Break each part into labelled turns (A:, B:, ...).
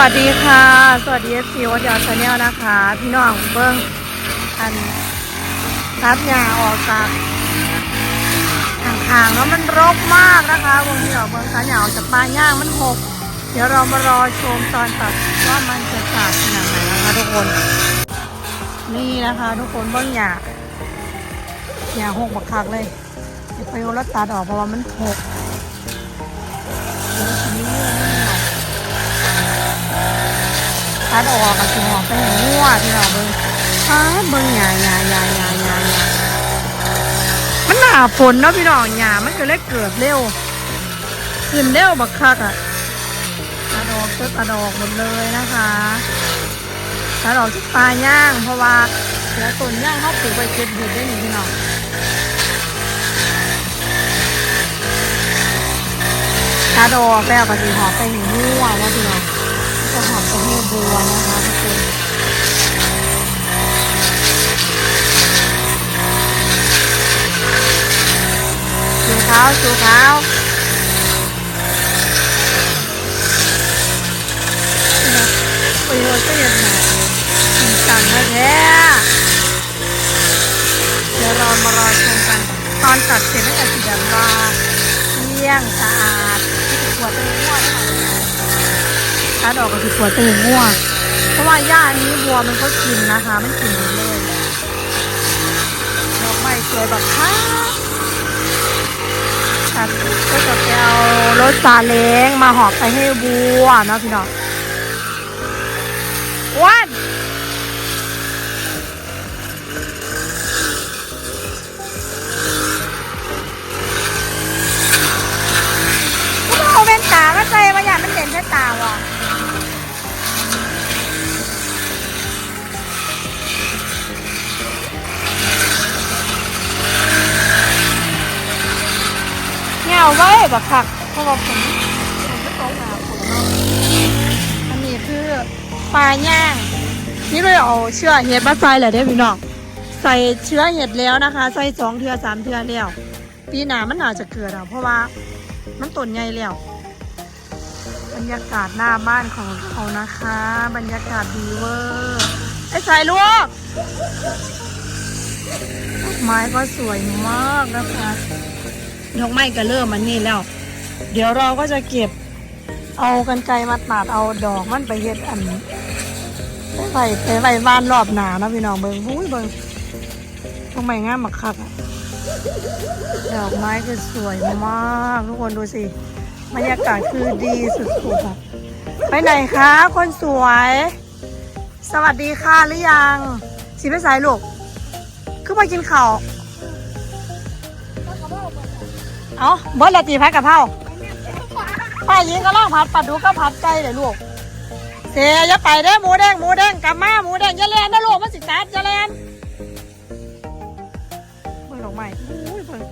A: วัสดีค่ะ สวัสดีเอฟซีวัดยอดชาแนลนะคะ พี่น้องเบิ้งอันรับยาออกจากห่างๆแล้วมันรกมากนะคะวงที่ออกเบิ้งขาหยาออกจากปลาย่างมันหก เดี๋ยวเรามารอชมตอนตัดว่ามันจะขาดขนาดไหนนะคะทุกคน นี่นะคะ ทุกคนเบิ้งหยาหยาหกบักคักเลยเดี๋ยวไปเอรถตัดออกเพราะว่ามันหก ดออกกับสิหอมไปหัวที่เราเบิ้งอ้าเบิ้งหยาหยาหยาหยาหยาหยามันหนาฝนเนาะพี่น้องหยามันก็เลยเกิดเร็วขึ้นเร็วบักคักอะตัดออกเตัดออกหมดเลยนะคะตัดออกจากปลาย่าง เพราะว่าเดี๋ยวต้นย่างเขาปลูกไปเก็บเห็ดได้หนึ่งพี่น้องตาดอกแล้วก็สีหอมไปหนึ่งมั่วพี่น้อง จะหอมไปให้บัวนะคะทุกคนชูเท้าชูเท้าประโยชน์ก็ยังหาจริงจังนะแท้เดี๋ยวเรามารอชมกันตอนตัดเสร็จแล้วก็สีดำว่าเลี่ยงสะอาดที่ขวดเป็นง่วง ถ้าดอกก็คือขวดเป็นง่วงเพราะว่าหญ้านี้บัวมันก็กินนะคะไมันกินเลยดอกไม้สวยแบบค่ะตัดก็จะไปเอารถซาเล้งมาหอบไปให้บัวเนาะพี่น้องวันเอาเป็นตาใจมาอย่างมันเด่นแค่ตาว่ะ ไว้แบบคักเพราะว่าผมผมก็ต้องหาผมเนาะอันนี้คือปลาย่าง นี่เลยเอาเชื่อเห็ดมาใส่เลยได้พี่น้องใส่เชื้อเห็ดแล้วนะคะ ใส่สองเทือสามเทือแล้วปีหน้ามันน่าจะเกิดอะเพราะว่ามันต้นใหญ่แล้วบรรยากาศหน้าบ้านของเรานะคะ บรรยากาศดีเวอร์ไอ้สายลูกไม้ก็สวยมากนะคะ ดอกไม้ก็เริ่มมันนี่แล้ว เดี๋ยวเราก็จะเก็บเอากันไกรมาตัดเอาดอกมันไปเฮ็ดอันไปไปไปบ้านรอบหนานะพี่น้องเบิ่งหุ้ยเบิ่งดอกไม้งามมากคักดอกไม้คือสวยมากทุกคนดูสิบรรยากาศคือดีสุดๆอะไปไหนคะคนสวย สวัสดีค่ะหรือยัง สิไปสายลูกคือมากินข้าว เอาเบิร์ดละตีพัดกับเผาป้ายิงก็ล่องผัดปัดดูก็ผัดใจเลยลูก เสียอย่าไปเด้หมูแดงหมูแดงกลับมาหมูแดงอย่าแลนนะลูกมันสิตัดอย่าแลนเบิ่งดอกไม้อุ้ยเบิ่ง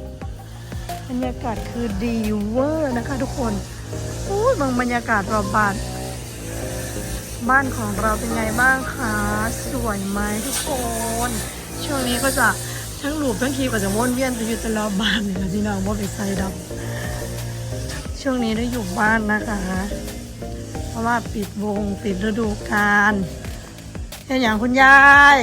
A: บรรยากาศคือดีเวอร์นะคะ ทุกคนอู้ยเบางบรรยากาศรอบบ้านบ้านของเราเป็นไงบ้างคะ สวยไหมทุกคน ช่วงนี้ก็จะ ทั้งหลูบทั้งคีก็จะวนเวียนไปอยู่ตรอบบ้านเลยนะพี่น้องว่าไปไซดอกช่วงนี้ได้อยู่บ้านนะคะ เพราะว่าปิดวงปิดฤดูกาลแค่อย่างคุณยาย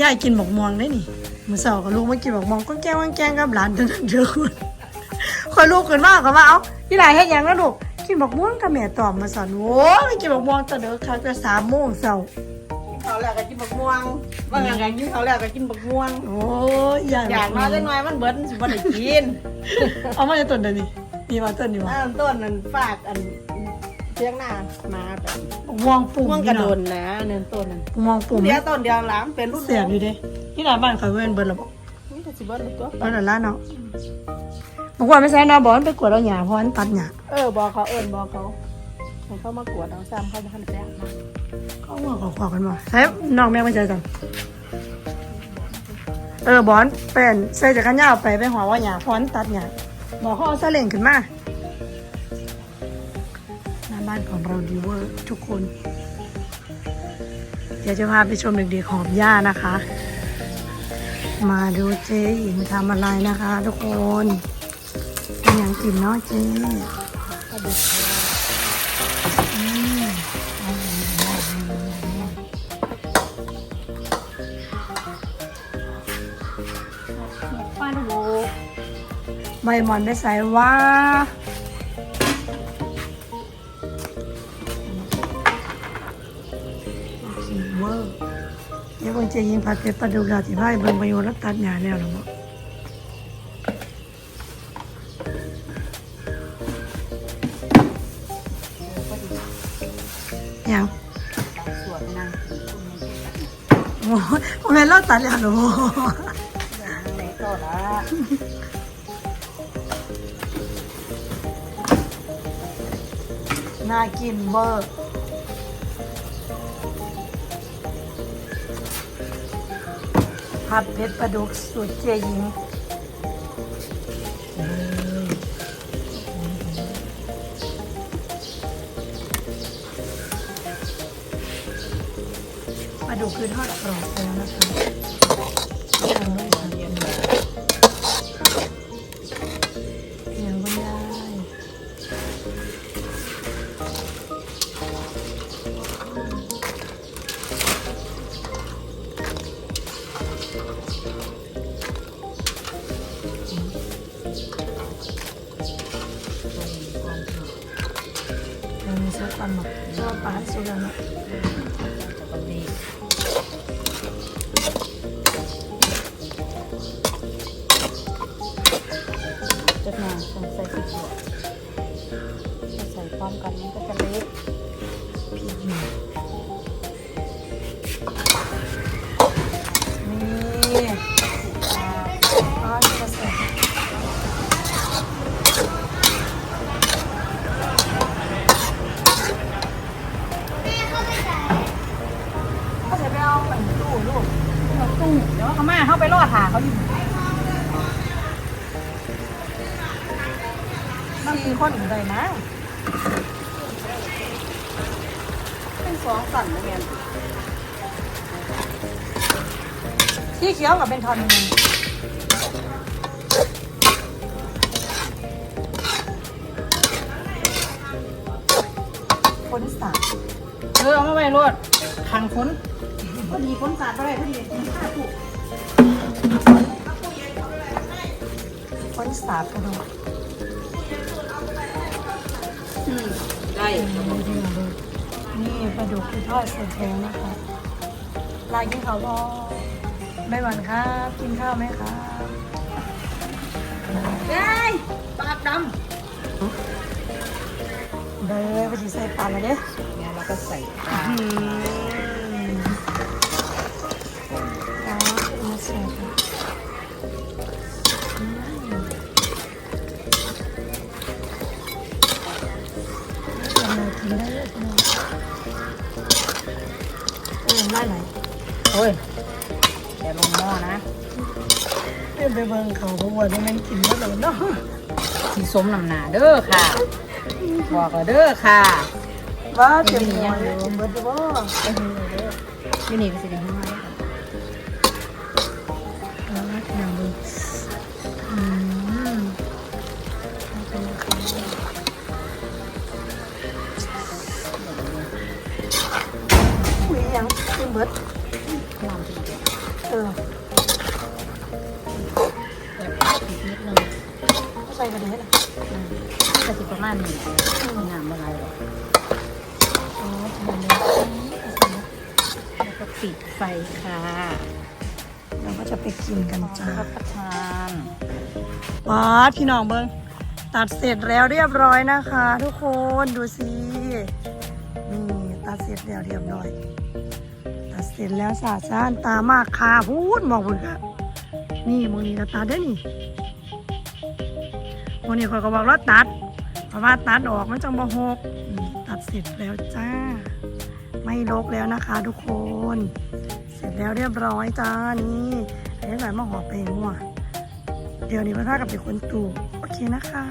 A: ยายกินหมกม่วงได้นี่มือสาร์กับลูกมากินหมกม่วงก็แก้วแกงกับหลานทั้งนั้นเดียวคนคอยลูกขึ้นมากกับว่าเอ้าพี่หลายเฮ็ดหยังนะลูกกินหมกม่วงกับแม่ตอมมาสอนโอ้ยไม่กินหมกม่วงแต่เด้อค่ะแต่สามโมงเสาร์
B: เขาแล้วก็กินบักม่วงบางอย่างก็กินเขาแล้วก็กินบักม่วง
A: โอ้ยยาย
B: อยากมาจังหน่อยมันเบิดสิบ่ได้กิน
A: เอามาจะต้นเดี๋ยวนี้นี่มาต้นนี่วะ
B: อันต้นนั้นฝากอันเทียงหน้ามาแบบ
A: หมกม่วงปุ่ม
B: ม่วงกระโด
A: พี่
B: นนะเนินต้นนั้น
A: น้องหมกม่วงปุ่ม
B: เดียวต้นเดียวหลามเป็นรุ่น
A: เสียบอยู่เด้ที่หน้าบ้านเขาเว้นเบิร์ดระบบ
B: นี่ก็สิเบิดเลยตัว
A: เบิร์ดละเนาะบอกว่าไม่ใช่เนาะบอกมันไปกวดเอาหยาเพราะมันตัดหยา
B: เออบอกเขาเอิ้นบอกเขา ให้เขามากวดเอาซ้ำเขาบ่ทันแจ้งมา
A: เขาบอกขอกันมาใช้น้องแม่ไม่ใจกันเออบอนเป็นใส่จากกันยาวไปไปหัวว่าหยาพอนตัดหยาบอกเขาเอาซาเล่งขึ้นมาหน้าบ้านของเราดีเวอร์ทุกคน เดี๋ยวจะพาไปชมเด็กๆหอบหญ้านะคะ มาดูเจ๊หญิงทำอะไรนะคะ ทุกคนเป็นอย่างกินเนาะเจ๊
B: ปลาดุก
A: ใบหมอนไปใส่ว่าขี่เวอร์เดี๋ยวเบิ่งเจะยิงผัดเผ็ดปลาดุกดาวที่ไพ่เบิ่งประโยชน์รับตัดหญ้าแล้วนะบ่ยัง
B: สวนนางคุณไม่ได้ตัด
A: โอ้ยโมเมนต์เราตัดแล้วหนู น่ากินเวอร์ผัดเผ็ดปลาดุกสูตรเจยิงปลาดุกคือทอดกรอบแล้วนะคะ มันมีซุปปลาหมึกชอบปลาซุปแล้วนะ
B: ปกติจะมาต้องใส่พริกหยวกถ้าใส่พร้อมกันมันก็จะเละ
A: พริกหย นตู้ลูก
B: ราตู้เดี๋ยวเขามาเข้าไปรอดหาเขาอยู่
A: สี่คนอยู่ได้นะ
B: เป็นสองสั่นนะเมียน
A: ที่เขียวกับเป็นทอนหนึ่งคนสาม
B: เออเอามาไว้รวดขังฝน พอดีฝนสาดไปพอดีข้าถูก
A: คนสามกันเนาะ
B: ได้
A: นี่ปลาดุกที่ทอดเสร็จแล้วนะคะลายกินข้าวบอไม่หวานครับ กินข้าวไหมครับ
B: ได้ปากด
A: เด้อไปสิใส่ปลาแล้วเด้อำ
B: เนี่ยเราก็ใส่ปลา
A: เออได้ไหน
B: โอ้ยอย่าลงหม้อนะ
A: เอ้ยไปเบิ่งเขาเขาว่านี่มันกินแล้วเหรอเนาะ
B: สีส้มน้ำหนาเด้อค่ะบอกก็เด้อค่ะ
A: ว่าเต็มหัวเลยกินเบิดอยู่บ่
B: ไปหูเด้ออยู่นี่ก็สิได้หูมาแล้ว
A: ใส่กระเด็นอะ
B: อืมก็สิประมาณนี้งามอะไรหรอก
A: อ๋อทำไมเลย
B: แล้วก็ปิดไฟค่ะ
A: เราก็จะไปกินกันจ้า
B: รับประทาน
A: ว้าดพี่น้องเบิ้งตัดเสร็จแล้วเรียบร้อยนะคะ ทุกคนดูสินี่ตัดเสร็จแล้วเรียบร้อย ตัดเสร็จแล้วสาซ่านตามากคาพูดมองบุญค่ะนี่มองนี่ก็ตัดได้อนี่ วันนี่คนก็บอกว่าตัดเพราะว่าตัดออกมันจังบ่หกตัดเสร็จแล้วจ้า ไม่ลกแล้วนะคะ ทุกคน เสร็จแล้วเรียบร้อยจ้านี่อันนี้ใส่มาหอไปมั่วเดี๋ยวนี้พระท่ากับเป็นคนตูโอเคนะคะ